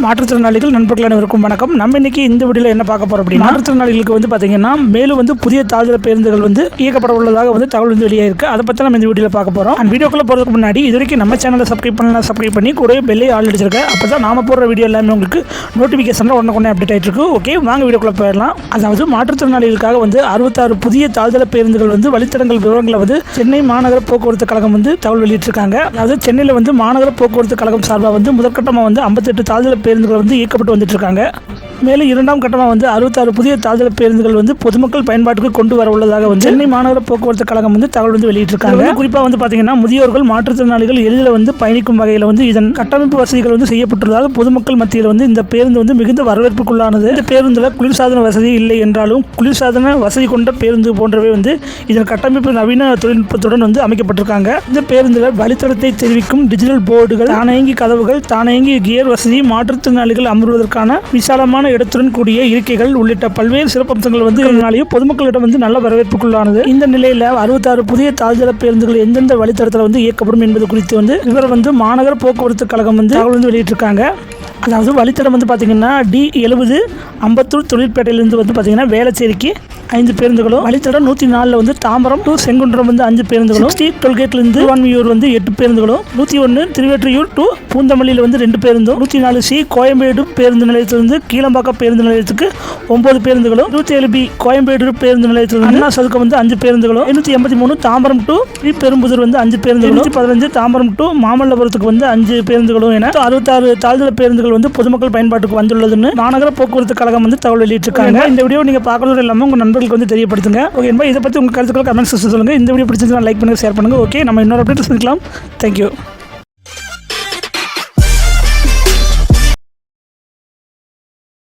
மாற்றுத்திறனாளிகள் நண்பர்கள் அனைவருக்கும் வணக்கம். நம்ம இன்னைக்கு இந்த வீடியோவில் என்ன பார்க்க போறோம் அப்படின்னா மாற்றுத்திறனாளிகளுக்கு வந்து பார்த்தீங்கன்னா மேலும் வந்து புதிய தாழ்தர பேருந்துகள் வந்து இயக்கப்பட உள்ளதாக வந்து தகவல் வந்து வெளியாயிருக்கு. அதை பற்றி நம்ம இந்த வீடியோவில் பார்க்க போகிறோம் அந்த வீடியோக்குள்ள போகிறதுக்கு முன்னாடி இது வரைக்கும் நம்ம சேனலை சப்ஸ்கிரைப் பண்ணலாம் சப்ஸ்கிரைப் பண்ணி கூட பெல்லை ஆள் அடிச்சிருக்கேன் அப்போ தான் நாம போடுற வீடியோ எல்லாமே உங்களுக்கு நோட்டிஃபிகேஷனில் உடனே உடனே அப்டேட் ஆகிட்டு இருக்கு. ஓகே வாங்க வீடியோக்குள்ள போயிடலாம். அதாவது மாற்றுத்திறனாளிகளுக்காக வந்து அறுபத்தாறு புதிய தாழ்தர பேருந்துகள் வந்து வழித்தடங்கள் விவரங்களை வந்து சென்னை மாநகர போக்குவரத்து கழகம் வந்து தகவல் வெளியிட்டிருக்காங்க. அதாவது சென்னையில் வந்து மாநகர போக்குவரத்து கழகம் சார்பாக வந்து முதற்கட்டமாக வந்து ஐம்பத்தெட்டு தாழ்தர பேருந்துகள் வந்து இயக்கப்பட்டு வந்துட்டு இருக்காங்க. மேலும் இரண்டாம் கட்டமாக வந்து அறுபத்தாறு புதிய தாழ்தர பேருந்துகள் வந்து பொதுமக்கள் பயன்பாட்டுக்கு கொண்டு வர உள்ளதாக வந்து சென்னை மாநகர போக்குவரத்து கழகம் வந்து தகவல் வந்து வெளியிட்டிருக்காங்க. குறிப்பாக வந்து பார்த்தீங்கன்னா முதியோர்கள் மாற்றுத்திறனாளிகள் எளிதில் வந்து பயணிக்கும் வகையில் வந்து இதன் கட்டமைப்பு வசதிகள் வந்து செய்யப்பட்டுள்ளதாக பொதுமக்கள் மத்தியில் வந்து இந்த பேருந்து வந்து மிகுந்த வரவேற்புக்குள்ளானது. இந்த பேருந்தில் குளிர்சாதன வசதி இல்லை என்றாலும் குளிர்சாதன வசதி கொண்ட பேருந்து போன்றவை வந்து இதன் கட்டமைப்பு நவீன தொழில்நுட்பத்துடன் வந்து அமைக்கப்பட்டிருக்காங்க. இந்த பேருந்தில் வழித்தடத்தை தெரிவிக்கும் டிஜிட்டல் போர்டுகள் தானியங்கி கதவுகள் தானியங்கி கியர் வசதி மாற்றுத்திறனாளிகள் அமர்வதற்கான விசாலமான இடத்துடன் கூடிய இருக்கைகள் உள்ளிட்ட பல்வேறு சிறப்பம்சங்கள் வந்து இதனாலேயும் பொதுமக்களிடம் வந்து நல்ல வரவேற்புக்குள்ளானது. இந்த நிலையில் அறுபத்தாறு புதிய தாழ்தள பேருந்துகள் எந்தெந்த வழித்தடத்தில் வந்து இயக்கப்படும் என்பது குறித்து வந்து இவர் வந்து மாநகர போக்குவரத்து கழகம் வந்து தகவல் வந்து வெளியிட்டிருக்காங்க. அதாவது வழித்தடம் வந்து பார்த்தீங்கன்னா டி எழுபது அம்பத்தூர் தொழிற்பேட்டையிலேருந்து வந்து பார்த்தீங்கன்னா வேளச்சேரிக்கு ஐந்து பேருந்துகளும் வழித்தடம் நூற்றி நாலில் வந்து தாம்பரம் டு செங்குன்றம் வந்து அஞ்சு பேருந்துகளும் ஸ்ரீ டோல்கேட்லேருந்து திருவான்மியூர் வந்து எட்டு பேருந்துகளும் நூற்றி ஒன்று திருவெற்றியூர் டு பூந்தமல்லியில் வந்து ரெண்டு பேருந்தும் நூற்றி நாலு சி கோயம்பேடு பேருந்து நிலையத்திலிருந்து கீழம்பாக்கம் பேருந்து நிலையத்துக்கு ஒன்பது பேருந்துகளும் நூற்றி ஏழு பி கோயம்பேடு பேருந்து நிலையத்தில் அண்ணா சதுக்கம் வந்து அஞ்சு பேருந்துகளும் எண்ணூற்றி எண்பத்தி மூணு தாம்பரம் டு பெரும்புதூர் வந்து அஞ்சு பேருந்துகளும் நூற்றி பதினஞ்சு தாம்பரம் டு மாமல்லபுரத்துக்கு வந்து அஞ்சு பேருந்துகளும் என அறுபத்தாறு தாழ்தள பேருந்துகள் வந்து பொதுமக்கள் பயன்பாட்டுக்கு வந்துள்ளதுன்னு மாநகர போக்குவரத்து கழகம் வந்து தகவல் வெளியிட்டிருக்காங்க. இந்த வீடியோ நீங்க பார்க்கறது இல்லாமல் உங்க நண்பர்களுக்கு வந்து தெரியப்படுத்துங்க. ஓகே என்பா இதை பற்றி உங்க கருத்துக்களை கமெண்ட் செக்ஷன் சொல்லுங்க. இந்த வீடியோ பிடிச்சிருந்தா லைக் பண்ணுங்க ஷேர் பண்ணுங்க. ஓகே நம்ம இன்னொரு அப்டேட் சந்திக்கலாம். தேங்க்யூ